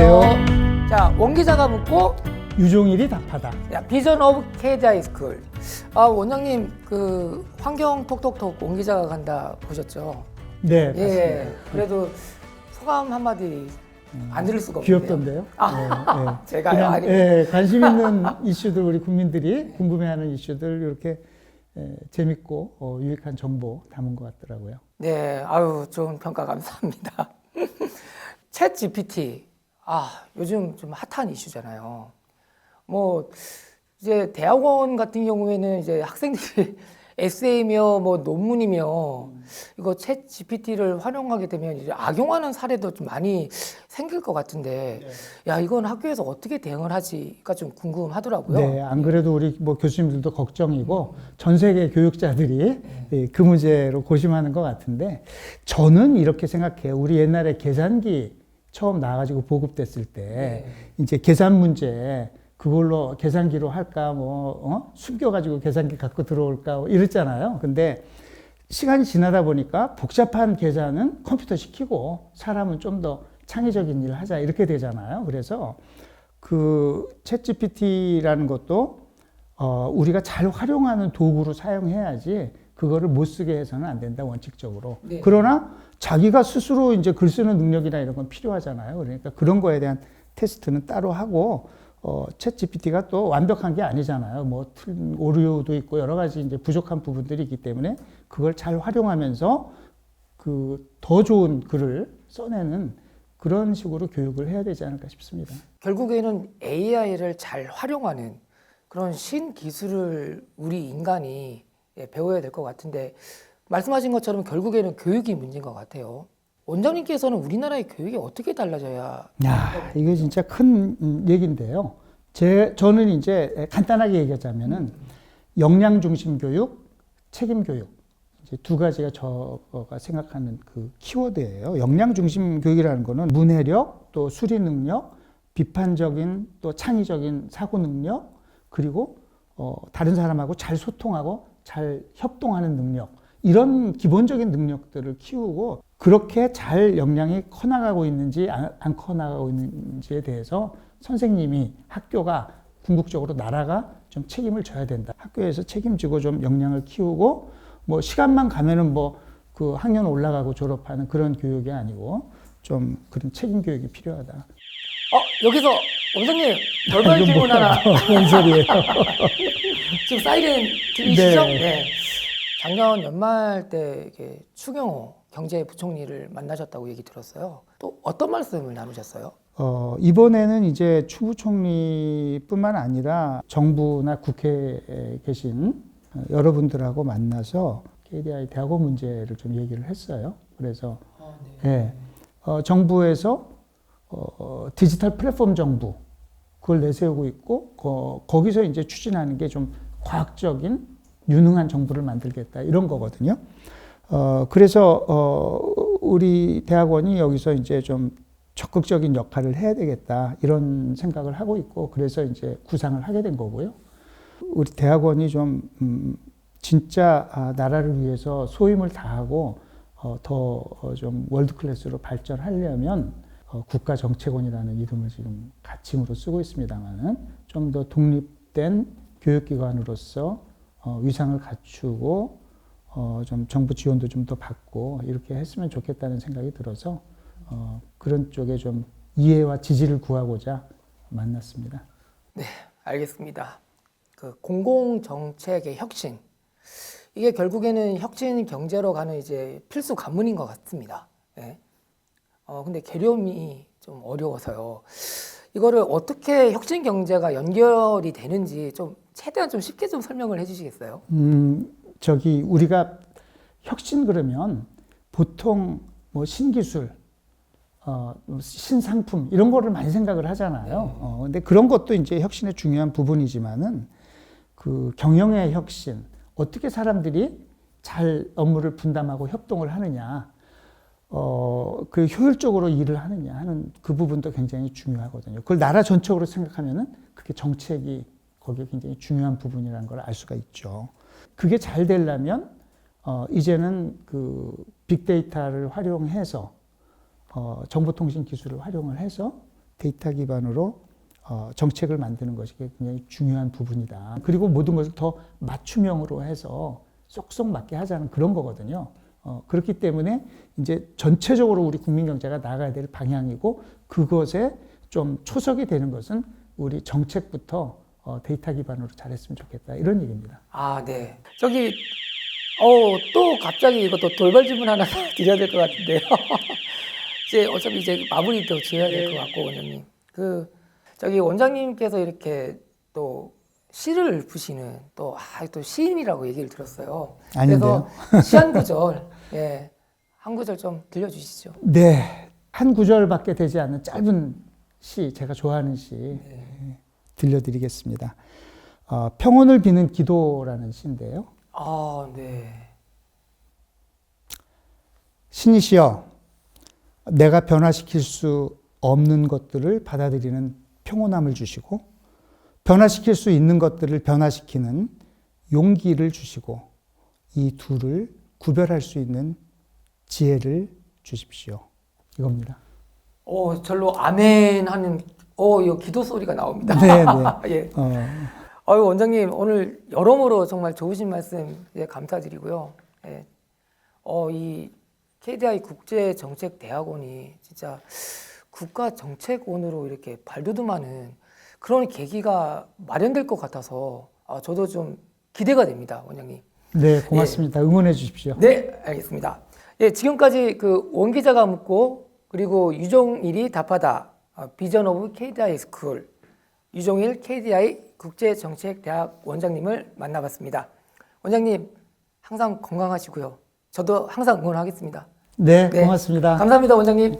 안녕하세요. 자, 원 기자가 묻고 유종일이 답하다. 야, 비전 오브 KDI 스쿨. 아, 원장님 그 환경 톡톡톡 원 기자가 간다 보셨죠? 네, 예. 맞습니다. 그래도 소감 한마디 안 들을 수가 없네요. 귀엽던데요. 아, 네, 네. 제가요? 그냥, 아니. 예, 관심 있는 이슈들 우리 국민들이 궁금해하는 이슈들 이렇게 예, 재밌고 어, 유익한 정보 담은 것 같더라고요. 네, 아유, 좋은 평가 감사합니다. 챗 GPT. 아, 요즘 좀 핫한 이슈잖아요. 뭐, 이제 대학원 같은 경우에는 이제 학생들이 에세이며 뭐 논문이며 이거 챗 GPT를 활용하게 되면 이제 악용하는 사례도 좀 많이 생길 것 같은데, 야, 이건 학교에서 어떻게 대응을 하지가 좀 궁금하더라고요. 네, 안 그래도 우리 뭐 교수님들도 걱정이고 전 세계 교육자들이 예, 그 문제로 고심하는 것 같은데 저는 이렇게 생각해요. 우리 옛날에 계산기 처음 나와가지고 보급됐을 때 이제 계산 문제 그걸로 계산기로 할까 뭐 어? 숨겨가지고 계산기 갖고 들어올까 뭐 이랬잖아요. 근데 시간이 지나다 보니까 복잡한 계산은 컴퓨터 시키고 사람은 좀 더 창의적인 일을 하자 이렇게 되잖아요. 그래서 그 챗GPT라는 것도 어, 우리가 잘 활용하는 도구로 사용해야지 그거를 못 쓰게 해서는 안 된다 원칙적으로. 네. 그러나 자기가 스스로 이제 글 쓰는 능력이나 이런 건 필요하잖아요. 그러니까 그런 거에 대한 테스트는 따로 하고 어, 챗 GPT가 또 완벽한 게 아니잖아요. 뭐 틀, 오류도 있고 여러 가지 이제 부족한 부분들이 있기 때문에 그걸 잘 활용하면서 그 더 좋은 글을 써내는 그런 식으로 교육을 해야 되지 않을까 싶습니다. 결국에는 AI를 잘 활용하는 그런 신기술을 우리 인간이 예, 배워야 될 것 같은데 말씀하신 것처럼 결국에는 교육이 문제인 것 같아요. 원장님께서는 우리나라의 교육이 어떻게 달라져야 야, 이게 진짜 큰 음, 얘기인데요. 제, 저는 이제 간단하게 얘기하자면은 역량 중심 교육, 책임 교육. 이제 두 가지가 저가 생각하는 그 키워드예요. 역량 중심 교육이라는 거는 문해력, 또 수리 능력, 비판적인 또 창의적인 사고 능력, 그리고 어, 다른 사람하고 잘 소통하고 잘 협동하는 능력. 이런 기본적인 능력들을 키우고 그렇게 잘 역량이 커나가고 있는지 안, 안 커나가고 있는지에 대해서 선생님이 학교가 궁극적으로 나라가 좀 책임을 져야 된다. 학교에서 책임지고 좀 역량을 키우고 뭐 시간만 가면은 뭐 그 학년 올라가고 졸업하는 그런 교육이 아니고 좀 그런 책임 교육이 필요하다. 어 여기서 원장님 돌발 이건 질문 뭐야? 하나 뭔 소리예요? 지금 사이렌 들리시죠? 네. 네. 작년 연말 때 이렇게 추경호 경제부총리를 만나셨다고 얘기 들었어요. 또 어떤 말씀을 나누셨어요? 어, 이번에는 이제 추 부총리뿐만 아니라 정부나 국회에 계신 어, 여러분들하고 만나서 KDI 대학원 문제를 좀 얘기를 했어요. 그래서 예, 어, 정부에서 어, 디지털 플랫폼 정부 그걸 내세우고 있고 거, 거기서 이제 추진하는 게 좀 과학적인 유능한 정부를 만들겠다 이런 거거든요. 어, 그래서 어, 우리 대학원이 여기서 이제 좀 적극적인 역할을 해야 되겠다 이런 생각을 하고 있고 그래서 이제 구상을 하게 된 거고요. 우리 대학원이 좀 음, 진짜 아, 나라를 위해서 소임을 다하고 어, 더좀 월드 클래스로 발전하려면 어, 국가 정책원이라는 이름을 지금 가칭으로 쓰고 있습니다만은 좀 더 독립된 교육기관으로서 어, 위상을 갖추고 어, 좀 정부 지원도 좀 더 받고 이렇게 했으면 좋겠다는 생각이 들어서 어, 그런 쪽에 좀 이해와 지지를 구하고자 만났습니다. 알겠습니다. 그 공공 정책의 혁신 이게 결국에는 혁신 경제로 가는 이제 필수 관문인 것 같습니다. 예. 어 근데 개념이 좀 어려워서요. 이거를 어떻게 혁신 경제가 연결이 되는지 좀 최대한 좀 쉽게 좀 설명을 해주시겠어요? 음, 저기 우리가 혁신 그러면 보통 뭐 신기술, 어, 신상품 이런 거를 많이 생각을 하잖아요. 어, 근데 그런 것도 이제 혁신의 중요한 부분이지만은 그 경영의 혁신, 어떻게 사람들이 잘 업무를 분담하고 협동을 하느냐, 어, 그 효율적으로 일을 하느냐 하는 그 부분도 굉장히 중요하거든요. 그걸 나라 전체적으로 생각하면은 그게 정책이 거기에 굉장히 중요한 부분이라는 걸 알 수가 있죠. 그게 잘 되려면 어, 이제는 그 빅데이터를 활용해서 어, 정보통신 기술을 활용을 해서 데이터 기반으로 어, 정책을 만드는 것이 굉장히 중요한 부분이다. 그리고 모든 것을 더 맞춤형으로 해서 쏙쏙 맞게 하자는 그런 거거든요. 어, 그렇기 때문에 이제 전체적으로 우리 국민 경제가 나가야 될 방향이고 그것에 좀 초석이 되는 것은 우리 정책부터 어, 데이터 기반으로 잘했으면 좋겠다 이런 얘기입니다. 아, 네. 저기, 어, 또 갑자기 이것도 돌발 질문 하나 드려야 될 것 같은데요. 이제 어차피 이제 마무리도 지어야 될 것 같고, 원장님. 그, 저기 원장님께서 이렇게 또 시를 푸시는 또, 아, 또 시인이라고 얘기를 들었어요. 아닌데요? 그래서 시 한 구절, 예, 한 구절 좀 들려주시죠. 네, 한 구절밖에 되지 않는 짧은 시, 제가 좋아하는 시 네. 들려드리겠습니다. 어, 평온을 비는 기도라는 시인데요. 아, 네. 신이시여, 내가 변화시킬 수 없는 것들을 받아들이는 평온함을 주시고, 변화시킬 수 있는 것들을 변화시키는 용기를 주시고, 이 둘을 구별할 수 있는 지혜를 주십시오. 이겁니다. 어, 절로 아멘 하는, 어, 이 기도 소리가 나옵니다. 네, 네. 예. 어, 아유, 원장님, 오늘 여러모로 정말 좋으신 말씀 예, 감사드리고요. 예. 어, 이 KDI 국제정책대학원이 진짜 국가정책원으로 이렇게 발돋움하는 그런 계기가 마련될 것 같아서 아, 저도 좀 기대가 됩니다, 원장님. 네, 고맙습니다. 응원해 주십시오. 네, 알겠습니다. 예, 지금까지 그 원 기자가 묻고 그리고 유종일이 답하다 어, 비전 오브 KDI 스쿨 유종일 KDI 국제정책대학 원장님을 만나봤습니다. 원장님 항상 건강하시고요. 저도 항상 응원하겠습니다. 네, 네. 고맙습니다. 감사합니다, 원장님.